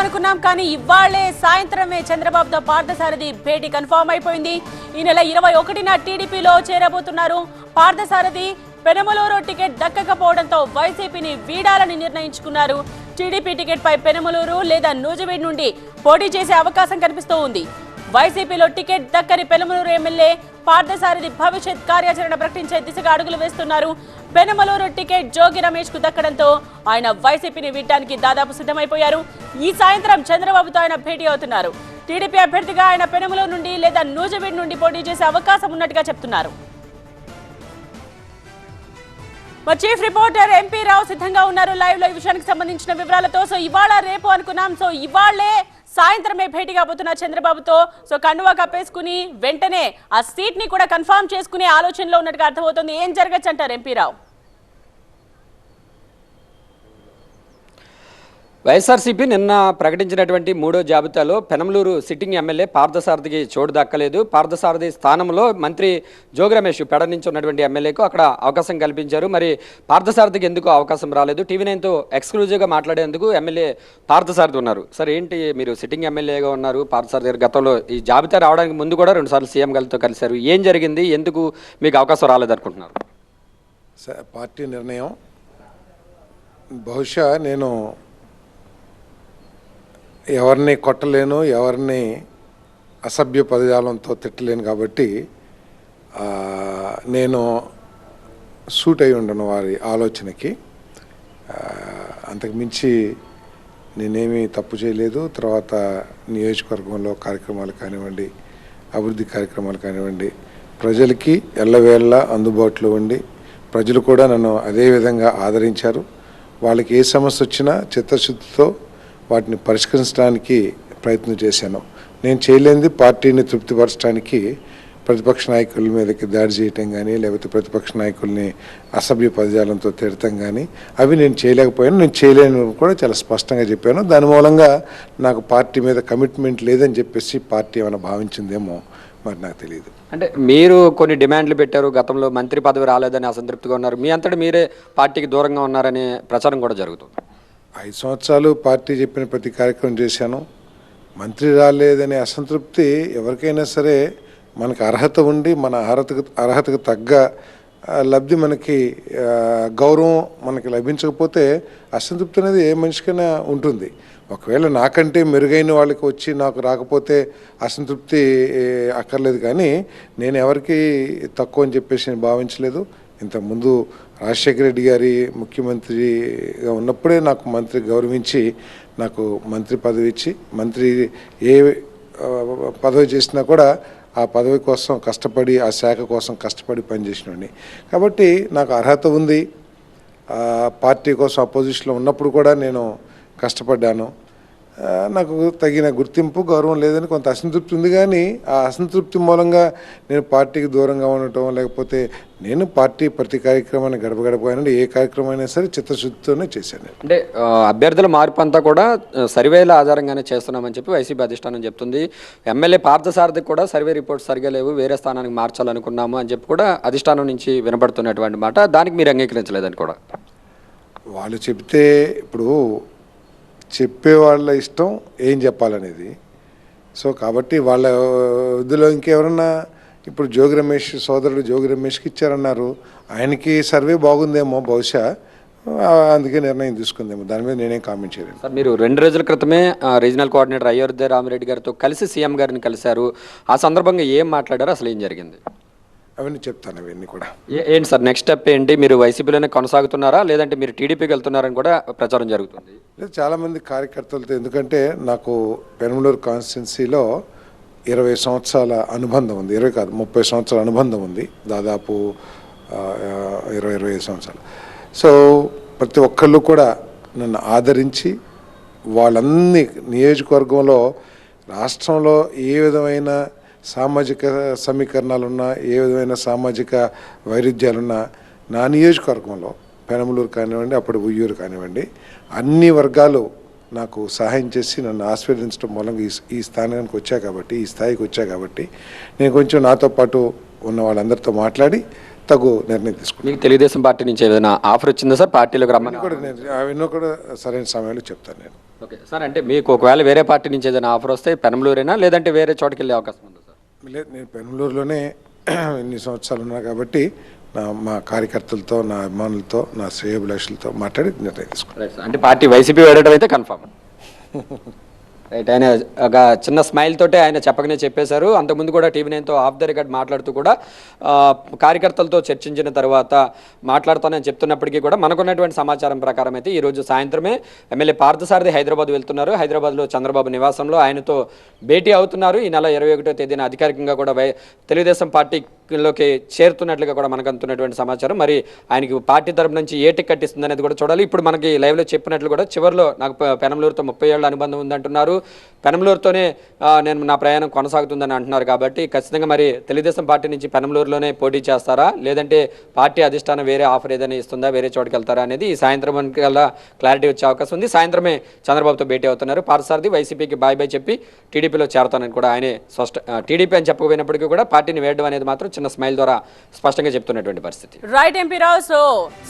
అనుకున్నాం కానీ ఇవాళ్ళే సాయంత్రమే చంద్రబాబుతో పార్థసారథి భేటీ కన్ఫర్మ్ అయిపోయింది. ఈ నెల ఇరవై ఒకటిన టీడీపీలో చేరబోతున్నారు. పార్థసారథి పెనమలూరు టికెట్ దక్కకపోవడంతో వైసీపీని వీడాలని నిర్ణయించుకున్నారు. టీడీపీ టికెట్ పై పెనమలూరు లేదా నూజివీడ్ నుండి పోటీ చేసే అవకాశం కనిపిస్తూ ఉంది. వైసీపీలో టికెట్ దక్కని పెనమలూరు ఎమ్మెల్యే పార్థసారథి భవిష్యత్ కార్యాచరణ ప్రకటించే దిశగా అడుగులు వేస్తున్నారు. పెనమలూరు టికెట్ జోగి రమేష్కు దక్కడంతో ఆయన వైసీపీని వీడటానికి దాదాపు సిద్ధమైపోయారు. ఈ సాయంత్రం చంద్రబాబుతో ఆయన భేటీ అవుతున్నారు. టీడీపీ అభ్యర్థిగా ఆయన పెనమలూరు నుండి లేదా నూజవీడ్ నుండి పోటీ చేసే అవకాశం ఉన్నట్టుగా చెప్తున్నారు. మా చీఫ్ రిపోర్టర్ ఎంపీ రావు సిద్ధంగా ఉన్నారు. లైవ్లో ఈ విషయానికి సంబంధించిన వివరాలతో సో ఇవాళ రేపు అనుకున్నాం. సో ఇవాళే సాయంత్రమే భేటీ కాబోతున్న చంద్రబాబుతో సో కండువా కప్పేసుకుని వెంటనే ఆ సీట్ని కూడా కన్ఫర్మ్ చేసుకునే ఆలోచనలో ఉన్నట్టుగా అర్థమవుతుంది. ఏం జరగచ్చు అంటారు ఎంపీ రావు? వైఎస్ఆర్సీపీ నిన్న ప్రకటించినటువంటి మూడో జాబితాలో పెనమలూరు సిట్టింగ్ ఎమ్మెల్యే పార్థసారథికి చోటు దక్కలేదు. పార్థసారథి స్థానంలో మంత్రి జోగి రమేష్ పెడ నుంచి ఉన్నటువంటి ఎమ్మెల్యేకు అక్కడ అవకాశం కల్పించారు. మరి పార్థసారథికి ఎందుకు అవకాశం రాలేదు? టీవీ నైన్తో ఎక్స్క్లూజివ్గా మాట్లాడేందుకు ఎమ్మెల్యే పార్థసారథి ఉన్నారు. సార్ ఏంటి మీరు సిట్టింగ్ ఎమ్మెల్యేగా ఉన్నారు? పార్థసారథి గారు గతంలో ఈ జాబితా రావడానికి ముందు కూడా రెండుసార్లు సీఎం గారితో కలిశారు. ఏం జరిగింది? ఎందుకు మీకు అవకాశం రాలేదనుకుంటున్నారు పార్టీ నిర్ణయం. బహుశా నేను ఎవరిని కొట్టలేను ఎవరిని అసభ్య పదజాలంతో తిట్టలేను కాబట్టి నేను సూట్ అయి ఉండను వారి ఆలోచనకి. అంతకుమించి అంతకు మించి నేనేమీ తప్పు చేయలేదు. తర్వాత నియోజకవర్గంలో కార్యక్రమాలు కానివ్వండి అభివృద్ధి కార్యక్రమాలు కానివ్వండి ప్రజలకి ఎల్లవేళ్ళ అందుబాటులో ఉండి ప్రజలు కూడా నన్ను అదే విధంగా ఆదరించారు. వాళ్ళకి ఏ సమస్య వచ్చినా చిత్తశుద్ధితో వాటిని పరిష్కరించడానికి ప్రయత్నం చేశాను. నేను చేయలేనిది పార్టీని తృప్తిపరచడానికి ప్రతిపక్ష నాయకుల మీదకి దాడి చేయటం కానీ లేకపోతే ప్రతిపక్ష నాయకుల్ని అసభ్య పదజాలంతో తిడటం కానీ అవి నేను చేయలేకపోయాను. నేను చేయలేను కూడా చాలా స్పష్టంగా చెప్పాను. దాని మూలంగా నాకు పార్టీ మీద కమిట్మెంట్ లేదని చెప్పేసి పార్టీ ఏమైనా భావించిందేమో మరి నాకు తెలియదు. అంటే మీరు కొన్ని డిమాండ్లు పెట్టారు గతంలో మంత్రి పదవి రాలేదని అసంతృప్తిగా ఉన్నారు. మీ అంతటి మీరే పార్టీకి దూరంగా ఉన్నారనే ప్రచారం కూడా జరుగుతుంది. ఐదు సంవత్సరాలు పార్టీ చెప్పిన ప్రతి కార్యక్రమం చేశాను. మంత్రి రాలేదనే అసంతృప్తి ఎవరికైనా సరే మనకు అర్హత ఉండి మన అర్హతకు అర్హతకు తగ్గ లబ్ధి మనకి గౌరవం మనకి లభించకపోతే అసంతృప్తి అనేది ఏ మనిషికైనా ఉంటుంది. ఒకవేళ నాకంటే మెరుగైన వాళ్ళకి వచ్చి నాకు రాకపోతే అసంతృప్తి అక్కర్లేదు. కానీ నేను ఎవరికి తక్కువ అని చెప్పేసి నేను భావించలేదు. ఇంతకుముందు రాజశేఖర రెడ్డి గారి ముఖ్యమంత్రిగా ఉన్నప్పుడే నాకు మంత్రి గౌరవించి నాకు మంత్రి పదవి ఇచ్చి మంత్రి ఏ పదవి చేసినా కూడా ఆ పదవి కోసం కష్టపడి ఆ శాఖ కోసం కష్టపడి పనిచేసినండి కాబట్టి నాకు అర్హత ఉంది. పార్టీ కోసం అపోజిషన్లో ఉన్నప్పుడు కూడా నేను కష్టపడ్డాను. నాకు తగిన గుర్తింపు గౌరవం లేదని కొంత అసంతృప్తి ఉంది కానీ ఆ అసంతృప్తి మూలంగా నేను పార్టీకి దూరంగా ఉండటం లేకపోతే నేను పార్టీ ప్రతి కార్యక్రమాన్ని గడప గడపగానండి ఏ కార్యక్రమం అయినా సరే చిత్తశుద్ధితోనే చేశాను. అంటే అభ్యర్థుల మార్పు అంతా కూడా సర్వేల ఆధారంగానే చేస్తున్నామని చెప్పి వైసీపీ అధిష్టానం చెప్తుంది. ఎమ్మెల్యే పార్థసారథికి కూడా సర్వే రిపోర్ట్స్ సరిగా లేవు వేరే స్థానానికి మార్చాలనుకున్నాము అని చెప్పి కూడా అధిష్టానం నుంచి వినపడుతున్నటువంటి మాట. దానికి మీరు అంగీకరించలేదని కూడా. వాళ్ళు చెప్తే ఇప్పుడు చెప్పే వాళ్ళ ఇష్టం ఏం చెప్పాలనేది. సో కాబట్టి వాళ్ళ ఇదిలో ఇంకెవరన్నా ఇప్పుడు జోగి రమేష్ సోదరుడు జోగి రమేష్కి ఇచ్చారన్నారు. ఆయనకి సర్వే బాగుందేమో బహుశా. అందుకే నిర్ణయం తీసుకుందేమో. దాని మీద నేనేం కామెంట్ చేయలేదు సార్ మీరు రెండు రోజుల క్రితమే ఆ, రీజనల్ కోఆర్డినేటర్ అయోధ్య రామిరెడ్డి గారితో కలిసి సీఎం గారిని కలిశారు. ఆ సందర్భంగా ఏం మాట్లాడారు? అసలు ఏం జరిగింది? అవన్నీ చెప్తాను అవన్నీ కూడా. ఏంటి సార్ నెక్స్ట్ స్టెప్ ఏంటి? మీరు వైసీపీలోనే కొనసాగుతున్నారా? లేదంటే మీరు టీడీపీకి వెళ్తున్నారని కూడా ప్రచారం జరుగుతుంది. లేదు చాలామంది కార్యకర్తలతో ఎందుకంటే నాకు పెనమలూరు కాన్స్టిట్యున్సీలో ఇరవై సంవత్సరాల అనుబంధం ఉంది. ఇరవై కాదు ముప్పై సంవత్సరాల అనుబంధం ఉంది. దాదాపు ఇరవై ఇరవై ఐదు సంవత్సరాలు. సో ప్రతి ఒక్కళ్ళు కూడా నన్ను ఆదరించి వాళ్ళన్ని నియోజకవర్గంలో రాష్ట్రంలో ఏ విధమైన సామాజిక సమీకరణాలున్నా ఏ విధమైన సామాజిక వైరుధ్యాలున్నా నా నియోజకవర్గంలో పెనమలూరు కానివ్వండి అప్పుడు ఉయ్యూరు కానివ్వండి అన్ని వర్గాలు నాకు సహాయం చేసి నన్ను ఆశీర్వదించడం మూలంగా ఈ ఈ స్థానానికి వచ్చా కాబట్టి ఈ స్థాయికి వచ్చా కాబట్టి నేను కొంచెం నాతో పాటు ఉన్న వాళ్ళందరితో మాట్లాడి తగు నిర్ణయం తీసుకున్నాను. మీకు తెలుగుదేశం పార్టీ నుంచి ఏదైనా ఆఫర్ వచ్చిందా సార్? పార్టీలోకి రమ్మని. కూడా నేను అవన్నీ కూడా సరైన సమయంలో చెప్తాను నేను. ఓకే. సార్ అంటే మీకు ఒకవేళ వేరే పార్టీ నుంచి ఏదైనా ఆఫర్ వస్తే పెనంలూరేనా లేదంటే వేరే చోటుకి వెళ్ళే అవకాశం లేదు నేను పెనంలూరులోనే ఇన్ని సంవత్సరాలు ఉన్నా కాబట్టి నా మా కార్యకర్తలతో నా అభిమానులతో నా శ్రేయభిలాషులతో మాట్లాడి నిర్ణయం తీసుకున్నాను. అంటే పార్టీ వైసీపీ వేయడం అయితే కన్ఫర్మ్ రైట్ ఆయన ఒక చిన్న స్మైల్ తోటే ఆయన చెప్పకనే చెప్పేశారు. అంతకుముందు కూడా టీవీ నైన్తో ఆఫ్ ద రికార్డ్ మాట్లాడుతూ కూడా కార్యకర్తలతో చర్చించిన తర్వాత మాట్లాడుతానని చెప్తున్నప్పటికీ కూడా మనకున్నటువంటి సమాచారం ప్రకారం అయితే ఈరోజు సాయంత్రమే ఎమ్మెల్యే పార్థసారథి హైదరాబాద్ వెళ్తున్నారు. హైదరాబాద్లో చంద్రబాబు నివాసంలో ఆయనతో భేటీ అవుతున్నారు. ఈ నెల ఇరవై ఒకటో తేదీన అధికారికంగా కూడా తెలుగుదేశం పార్టీ లోకి చేరుతున్నట్లుగా కూడా మనకు అందుతున్నటువంటి సమాచారం. మరి ఆయనకి పార్టీ తరపు నుంచి ఏ టికెట్ ఇస్తుంది అనేది కూడా చూడాలి. ఇప్పుడు మనకి లైవ్లో చెప్పినట్లు కూడా చివరిలో నాకు పెనమలూరుతో ముప్పై ఏళ్ళ అనుబంధం ఉందంటున్నారు. పెనమలూరుతోనే నేను నా ప్రయాణం కొనసాగుతుందని అంటున్నారు కాబట్టి ఖచ్చితంగా మరి తెలుగుదేశం పార్టీ నుంచి పెనమలూరులోనే పోటీ చేస్తారా? లేదంటే పార్టీ అధిష్టానం వేరే ఆఫర్ ఏదైనా ఇస్తుందా? వేరే చోటుకి వెళ్తారా అనేది ఈ సాయంత్రం కల్లా క్లారిటీ వచ్చే అవకాశం ఉంది. సాయంత్రమే చంద్రబాబుతో భేటీ అవుతున్నారు. పార్సారథి వైసీపీకి బాయ్ బాయ్ చెప్పి టీడీపీలో చేరతానని కూడా ఆయనే స్పష్ట టీడీపీ అని చెప్పకపోయినప్పటికీ కూడా పార్టీని వేయడం అనేది మాత్రం చిన్న స్మైల్ ద్వారా స్పష్టంగా చెప్తున్నటువంటి పరిస్థితి. Right MP Rao so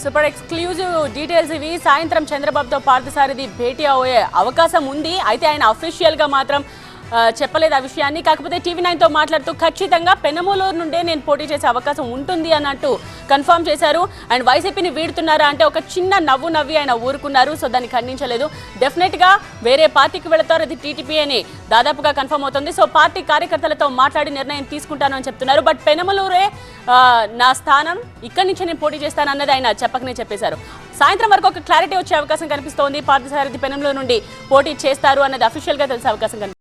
super exclusive details ఇవి. సాయంత్రం చంద్రబాబుతో పార్థసారథి భేటీ అయ్యే అవకాశం ఉంది. అయితే ఆయన అఫీషియల్గా మాత్రం చెప్పలేదు ఆ విషయాన్ని. కాకపోతే టీవీ నైన్తో మాట్లాడుతూ ఖచ్చితంగా పెనమూలూరు నుండే నేను పోటీ చేసే అవకాశం ఉంటుంది అన్నట్టు కన్ఫర్మ్ చేశారు. అండ్ వైసీపీని వీడుతున్నారా అంటే ఒక చిన్న నవ్వు నవ్వి ఆయన ఊరుకున్నారు సో దాన్ని ఖండించలేదు. డెఫినెట్గా వేరే పార్టీకి వెళతారు. అది టీటీపీ అని దాదాపుగా కన్ఫర్మ్ అవుతుంది. సో పార్టీ కార్యకర్తలతో మాట్లాడి నిర్ణయం తీసుకుంటాను అని చెప్తున్నారు. బట్ పెనమలూరే నా స్థానం ఇక్కడి నుంచి నేను పోటీ చేస్తాను అన్నది ఆయన చెప్పకనే చెప్పేశారు. సాయంత్రం వరకు ఒక క్లారిటీ వచ్చే అవకాశం కనిపిస్తోంది. పార్థసారథి పెనంలో నుండి పోటీ చేస్తారు అన్నది అఫీషియల్గా తెలిసే అవకాశం కనిపిస్తుంది